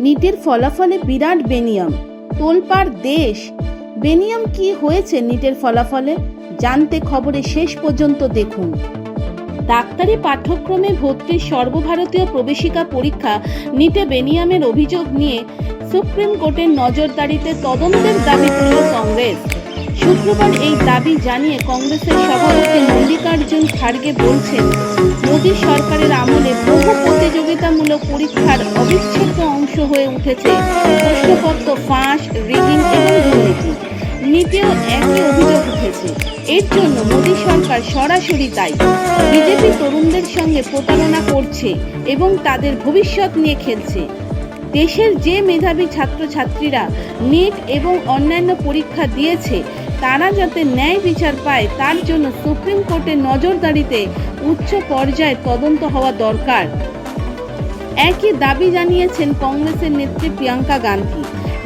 নিটের ফলাফলে বিরাট বেনিয়াম। তোলপাড় দেশ। বেনিয়াম কি হয়েছে নিটের ফলাফলে? জানতে খবরে শেষ পর্যন্ত দেখুন। ডাক্তারি পাঠ্যক্রমে ভর্তির সর্বভারতীয় প্রবেশিকা পরীক্ষা নিটে বেনিয়ামের অভিযোগ নিয়ে সুপ্রিম কোর্টের নজরদারিতে তদন্তের দাবি তুলল কংগ্রেস। শুক্রবার এই দাবি জানিয়ে কংগ্রেসের সভাপতি মল্লিকার্জুন খাড়গে বলছেন, মোদী সরকারের আমলে বহু প্রতিযোগিতামূলক পরীক্ষার অবিচ্ছেদ্য অংশ হয়ে উঠেছে। প্রশ্নপত্র ফাঁস রিগিং এবং দুর্নীতি। নীতিও একই অভিযোগ উঠেছে। এর জন্য মোদী সরকার সরাসরি দায়ী। বিজেপি তরুণদের সঙ্গে প্রতারণা করছে এবং তাদের ভবিষ্যৎ নিয়ে খেলছে। দেশের যে মেধাবী ছাত্রছাত্রীরা নিট এবং অন্যান্য পরীক্ষা দিয়েছে তারা যাতে ন্যায় বিচার পায়, তার জন্য সুপ্রিম কোর্টের নজরদারিতে উচ্চ পর্যায়ে তদন্ত হওয়া দরকার। একই দাবি জানিয়েছেন কংগ্রেসের নেত্রী প্রিয়াঙ্কা গান্ধী।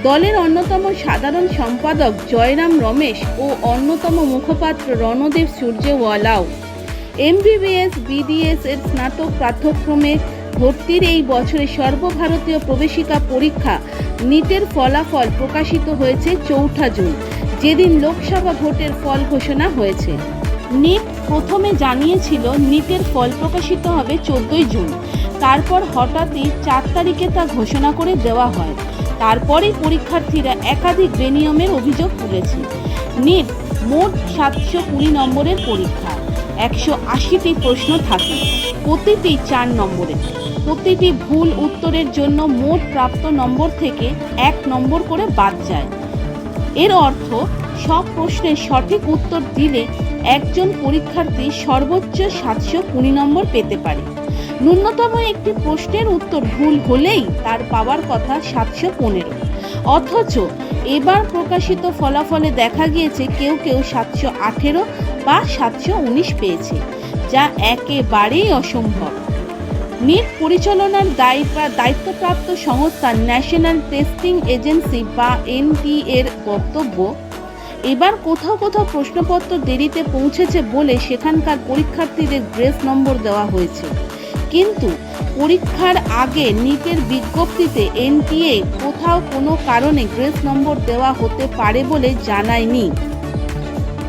দলের অন্যতম সাধারণ সম্পাদক জয়রাম রমেশ ও অন্যতম মুখপাত্র রণদেব সূর্যওয়ালাও। এমবিবিএস, বিডিএস এর স্নাতক পাঠ্যক্রমে ভর্তির এই বছরের সর্বভারতীয় প্রবেশিকা পরীক্ষা, নিটের ফলাফল প্রকাশিত হয়েছে চৌঠা জুন। যেদিন লোকসভা ভোটের ফল ঘোষণা হয়েছে। নিট প্রথমে জানিয়েছিল নিটের ফল প্রকাশিত হবে চোদ্দই জুন। তারপর হঠাৎই চার তারিখে তা ঘোষণা করে দেওয়া হয়। তারপরেই পরীক্ষার্থীরা একাধিক বেনিয়মের অভিযোগ তুলেছে। নিট মোট সাতশো কুড়ি নম্বরের পরীক্ষা। একশো আশিটি প্রশ্ন থাকে। প্রতিটি চার নম্বরের প্রতিটি ভুল উত্তরের জন্য মোট প্রাপ্ত নম্বর থেকে এক নম্বর করে বাদ যায়। এর অর্থ, সব প্রশ্নের সঠিক উত্তর দিলে একজন পরীক্ষার্থী সর্বোচ্চ সাতশো কুড়ি নম্বর পেতে পারে। ন্যূনতম একটি প্রশ্নের উত্তর ভুল হলেই তার পাওয়ার কথা সাতশো পনেরো। অথচ এবার প্রকাশিত ফলাফলে দেখা গিয়েছে কেউ কেউ সাতশো আঠেরো বা সাতশো উনিশ পেয়েছে, যা একেবারেই অসম্ভব। নিট পরিচালনার দায়িত্ব- দায়িত্বপ্রাপ্ত সংস্থা ন্যাশনাল টেস্টিং এজেন্সি বা এনটি এর বক্তব্য, এবার কোথাও কোথাও প্রশ্নপত্র দেরিতে পৌঁছেছে বলে সেখানকার পরীক্ষার্থীদের গ্রেস নম্বর দেওয়া হয়েছে। কিন্তু পরীক্ষার আগে নিটের বিজ্ঞপ্তিতে এনটিএ কোথাও কোনো কারণে গ্রেস নম্বর দেওয়া হতে পারে বলে জানায়নি।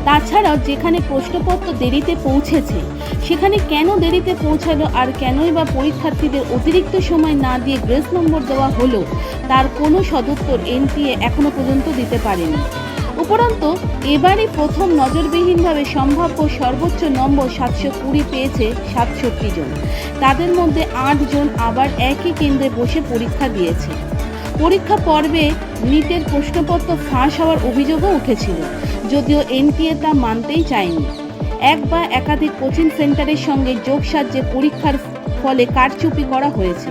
তাছাড়াও যেখানে প্রশ্নপত্র দেরিতে পৌঁছেছে, সেখানে কেন দেরিতে পৌঁছালো আর কেনই বা পরীক্ষার্থীদের অতিরিক্ত সময় না দিয়ে গ্রেস নম্বর দেওয়া হলো, তার কোনো সদুত্তর এনটিএ এখনও পর্যন্ত দিতে পারেনি। উপরন্তু, এবারই প্রথম নজরবিহীনভাবে সম্ভাব্য সর্বোচ্চ নম্বর সাতশো কুড়ি পেয়েছে সাতষট্টি জন। তাদের মধ্যে আট জন আবার একই কেন্দ্রে বসে পরীক্ষা দিয়েছে। পরীক্ষা পর্বে নিটের প্রশ্নপত্র ফাঁস হওয়ার অভিযোগও উঠেছিল। যদিও এনটিএ তা মানতেই চায়নি। এক বা একাধিক কোচিং সেন্টারের সঙ্গে যোগসাজ্যে পরীক্ষার ফলে কারচুপি করা হয়েছে।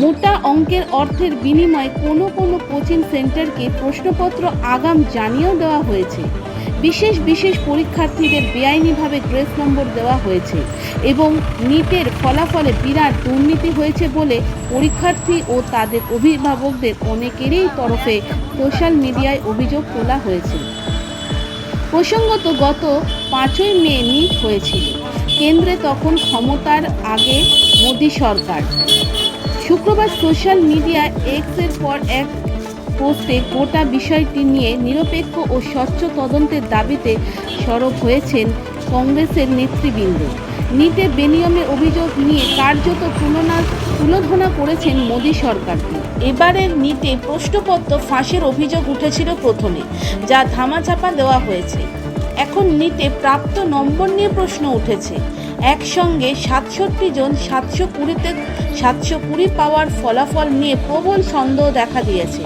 মোটা অঙ্কের অর্থের বিনিময়ে কোনো কোনো কোচিং সেন্টারকে প্রশ্নপত্র আগাম জানিয়েও দেওয়া হয়েছে। বিশেষ বিশেষ পরীক্ষার্থীদের বেআইনিভাবে গ্রেস নম্বর দেওয়া হয়েছে এবং নিটের ফলাফলে বিরাট দুর্নীতি হয়েছে বলে পরীক্ষার্থী ও তাদের অভিভাবকদের অনেকেরই তরফে সোশ্যাল মিডিয়ায় অভিযোগ তোলা হয়েছে। প্রসঙ্গত গত পাঁচই মে নিট হয়েছিল। কেন্দ্রে তখন ক্ষমতার আগে মোদী সরকার। শুক্রবার সোশ্যাল মিডিয়া এক্সের পর এক পোস্টে গোটা বিষয়টি নিয়ে নিরপেক্ষ ও স্বচ্ছ তদন্তের দাবিতে সরব হয়েছেন কংগ্রেসের নেতৃবৃন্দ। নিটে বেনিয়মের অভিযোগ নিয়ে কার্যত তুলনা, তুলোধনা করেছেন মোদী সরকারকে এবারের নিটে প্রশ্নপত্র ফাঁসের অভিযোগ উঠেছিল প্রথমে, যা ধামাচাপা দেওয়া হয়েছে। এখন নিটে প্রাপ্ত নম্বর নিয়ে প্রশ্ন উঠেছে। একসঙ্গে সাতষট্টি জন সাতশো কুড়িতে, সাতশো কুড়ি পাওয়ার ফলাফল নিয়ে প্রবল সন্দেহ দেখা দিয়েছে।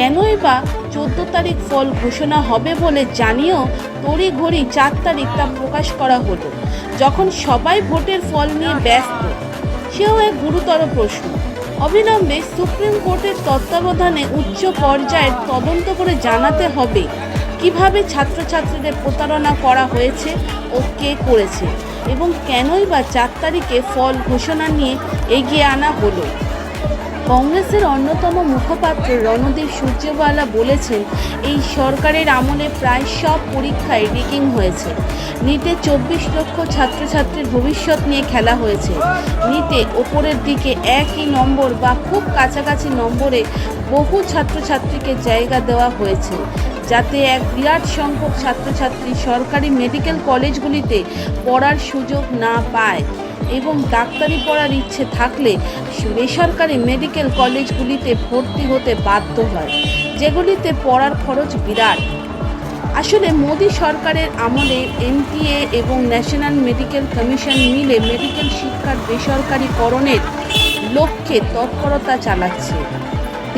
কেনই বা চোদ্দ তারিখ ফল ঘোষণা হবে বলে জানিয়েও তড়িঘড়ি চার তারিখ তা প্রকাশ করা হলো, যখন সবাই ভোটের ফল নিয়ে ব্যস্ত। সেও এক গুরুতর প্রশ্ন। অবিলম্বে সুপ্রিম কোর্টের তত্ত্বাবধানে উচ্চ পর্যায়ের তদন্ত করে জানাতে হবে কীভাবে ছাত্রছাত্রীদের প্রতারণা করা হয়েছে ও কে করেছে এবং কেনই বা চার তারিখে ফল ঘোষণা নিয়ে এগিয়ে আনা হলো। কংগ্রেসের অন্যতম মুখপাত্র রণদীপ সূর্যেওয়ালা বলেছেন, এই সরকারের আমলে প্রায় সব পরীক্ষায় রিগিং হয়েছে। নিতে চব্বিশ লক্ষ ছাত্রছাত্রীর ভবিষ্যৎ নিয়ে খেলা হয়েছে। নিতে ওপরের দিকে একই নম্বর বা খুব কাছাকাছি নম্বরে বহু ছাত্রছাত্রীকে জায়গা দেওয়া হয়েছে, যাতে এক বিরাট সংখ্যক ছাত্রছাত্রী সরকারি মেডিকেল কলেজগুলিতে পড়ার সুযোগ না পায়। এবং ডাক্তারি পড়ার ইচ্ছে থাকলে বেসরকারি মেডিকেল কলেজগুলিতে ভর্তি হতে বাধ্য হয়, যেগুলিতে পড়ার খরচ বিরাট। আসলে মোদী সরকারের আমলে এনটিএ এবং ন্যাশনাল মেডিকেল কমিশন মিলে মেডিকেল শিক্ষার বেসরকারীকরণের লক্ষ্যে তৎপরতা চালাচ্ছে।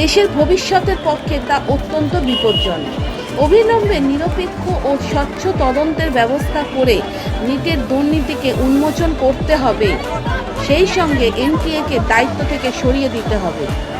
দেশের ভবিষ্যতের পক্ষে তা অত্যন্ত বিপজ্জনক। অবিলম্বে নিরপেক্ষ ও স্বচ্ছ তদন্তের ব্যবস্থা করে নিটের দুর্নীতিকে উন্মোচন করতে হবে। সেই সঙ্গে এনটিএকে দায়িত্ব থেকে সরিয়ে দিতে হবে।